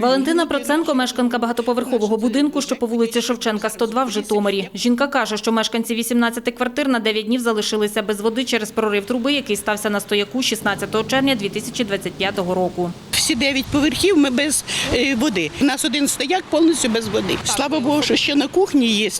Валентина Проценко, мешканка багатоповерхового будинку, що по вулиці Шевченка, 102 в Житомирі. Жінка каже, що мешканці 18 квартир на 9 днів залишилися без води через прорив труби, який стався на стояку 16 червня 2025 року. Всі дев'ять поверхів ми без е, води. У нас один стояк повністю без води. Слава Богу, що ще на кухні є.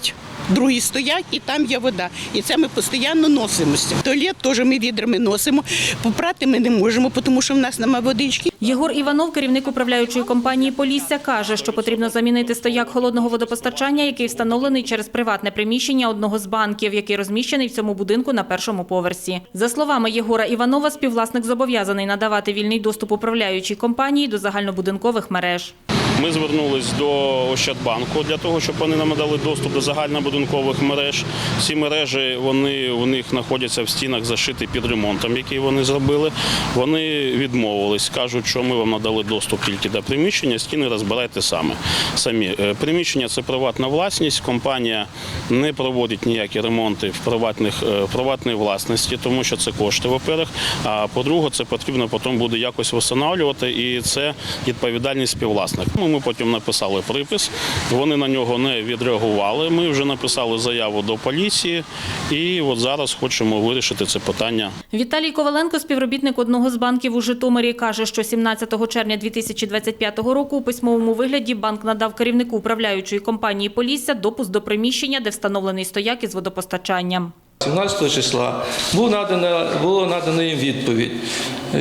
Другий стояк і там є вода. І це ми постійно носимося. Туалет теж ми відрами носимо. Попрати ми не можемо, тому що в нас немає водички. Єгор Іванов, керівник управляючої компанії «Полісся», каже, що потрібно замінити стояк холодного водопостачання, який встановлений через приватне приміщення одного з банків, який розміщений в цьому будинку на першому поверсі. За словами Єгора Іванова, співвласник зобов'язаний надавати вільний доступ управляючій компанії до загальнобудинкових мереж. Ми звернулись до Ощадбанку для того, щоб вони нам дали доступ до загальнобудинкових мереж. Ці мережі вони у них знаходяться в стінах зашиті під ремонтом, який вони зробили. Вони відмовились, кажуть, що ми вам надали доступ тільки до приміщення, стіни розбирайте саме самі. Е, Приміщення це приватна власність. Компанія не проводить ніякі ремонти в приватних е, приватній власності, тому що це кошти, во-первых. А по-друге, це потрібно потім буде якось встановлювати, і це відповідальність співвласника. Ну, Ми потім написали припис, вони на нього не відреагували. Ми вже написали заяву до поліції, і от зараз хочемо вирішити це питання. Віталій Коваленко, співробітник одного з банків у Житомирі, каже, що 17 червня 2025 року у письмовому вигляді банк надав керівнику управляючої компанії «Полісся» допуск до приміщення, де встановлений стояк із водопостачанням. 17 числа був надано, було надано їм відповідь,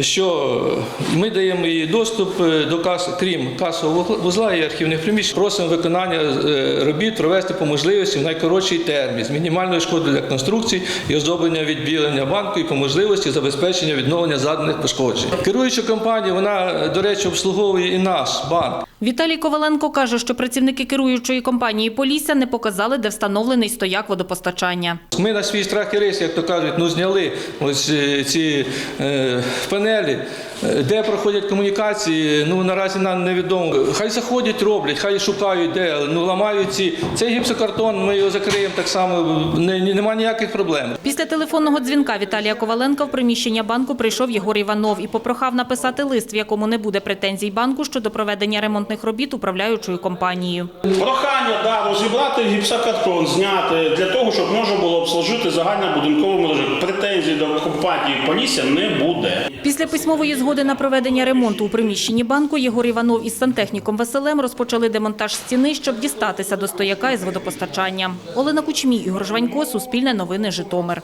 що ми даємо їй доступ е, до кас, крім касового вузла і архівних приміщень. Просимо виконання е, робіт провести по можливості в найкоротший термін з мінімальною шкодою для конструкцій і оздоблення відділення банку і по можливості забезпечення відновлення заданих пошкоджень. Керуюча компанія, вона, до речі, обслуговує і наш банк. Віталій Коваленко каже, що працівники керуючої компанії «Полісся» не показали, де встановлений стояк водопостачання. Ми на свій страх і риск, як то кажуть, ну зняли ось е, ці е, панелі, де проходять комунікації. Ну наразі нам невідомо. Хай заходять, роблять, хай шукають, де ну ламають ці. Цей гіпсокартон, ми його закриємо так само. Не, не- нема ніяких проблем. Після телефонного дзвінка Віталія Коваленка в приміщення банку прийшов Єгор Іванов і попрохав написати лист, в якому не буде претензій банку щодо проведення ремонтних робіт управляючою компанією. Прохання да, розібрати гіпсокартон, зняти для того, щоб можна було обслужити загальнобудинкову мережу. Претензій до компанії Полісся не буде. Після письмової згоди на проведення ремонту у приміщенні банку Єгор Іванов із сантехніком Василем розпочали демонтаж стіни, щоб дістатися до стояка із водопостачання. Олена Кучмій, Ігор Жванько, Суспільне новини, Житомир.